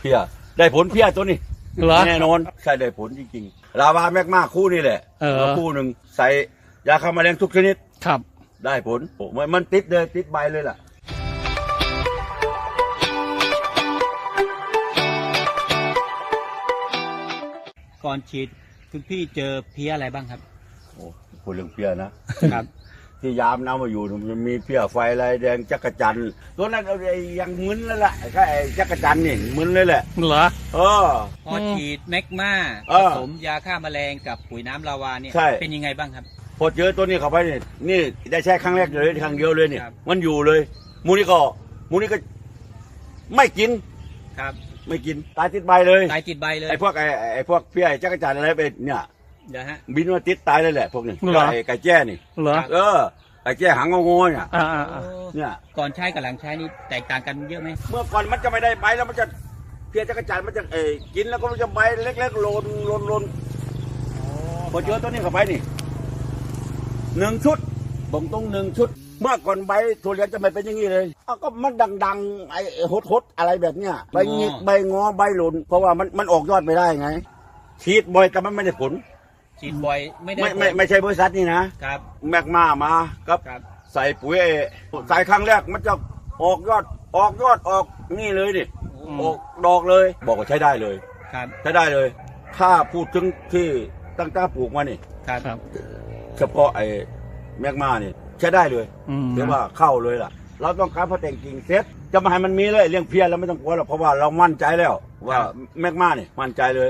เพียได้ผลเพียตัวนี้เหรอ แน่นอนใช่ได้ผลจริงๆลาวาแมกมาคู่นี่แหละเออ คู่หนึ่งใส่ยาฆ่าแมลงทุกชนิด ครับ ได้ผลโอ้มันมันติดเลยติดใบเลยล่ะ ก่อนฉีดคุณพี่เจอเพี้ยอะไรบ้างครับ โอ้พูดเรื่องเพียนะครับ ที่ยามน้ำมาอยู่มันมีเพียไฟลายแดงจักรจันทร์ตัวนั้นเอาไอ้ยังมึนแล้วล่ะไอ้ก็ไอ้จักรจันทร์นี่มึนเลยแหละเหรอเออ พอฉีดแมกมาเอผอสมยาฆ่าแมลงกับปุ๋ยน้ำลาวาเนี่ยใช่ เป็นยังไงบ้างครับ พอเจอตัวนี้เข้าไปนี่นี่ได้ใช้ครั้งแรกเลยครั้งเดียวเลยเนี่ยครับ มันอยู่เลยมูนี่ก็มูนี่ก็ ไม่กิน ครับไม่กินตายติดใบเลยตายติดใบเลยไอ้พวกไอ้ไอ้พวกเพี้ยไอ้จักรจันทร์อะไรไปเนี่ย เดี๋ยวฮะ บินมาติดตายเลยแหละพวกนี้เหรอไอ้ไก่แจ้นี่ เหรอเออไก่แจ้หางงอๆเนี่ยอ่าอ่าอ่า เนี่ย ก่อนใช้กับหลังใช้นี่แตกต่างกันเยอะไหมเมื่อก่อนมันจะไม่ได้ใบแล้วมันจะเพี้ยจักรจันทร์มันจะเอยกินแล้วก็มันจะใบเล็กๆโลนโลนโลนพอเจอตัวนี้เข้าไปนี่หนึ่งชุดบ่งตรงหนึ่งชุด เมื่อก่อนใบทุเรียนจะไม่เป็นอย่างนี้เลยอ้าวก็มันดังๆไอ้หดหดๆอะไรแบบเนี้ยใบหงิกใบงอใบหล่นเพราะว่ามันมันออกยอดไม่ได้ไงฉีดบ่อยแต่มันไม่ได้ผล ฉีดบ่อยไม่ได้ไม่ไม่ไม่ใช่บริษัทนี่นะครับ แมกมามากับ ครับ ใส่ปุ๋ยไอ้ใส่ครั้งแรกมันจะออกยอดออกยอดออกนี่เลยดิอืม ออกดอกเลย บอกว่าใช้ได้เลย ครับใช้ได้เลย ถ้าพูดถึงที่ตั้งแต่ปลูกมานี่ ครับครับ เฉพาะไอ้แมกมานี่ใช้ได้เลยอืม เรียกว่าเข้าเลยล่ะ เราต้องการพอแต่งกิ่งเซ็ตจะมาให้มันมีเลยเรื่องเพี้ยนเราไม่ต้องกลัวหรอกเพราะว่าเรามั่นใจแล้ว ว่าแมกมานี่มั่นใจเลย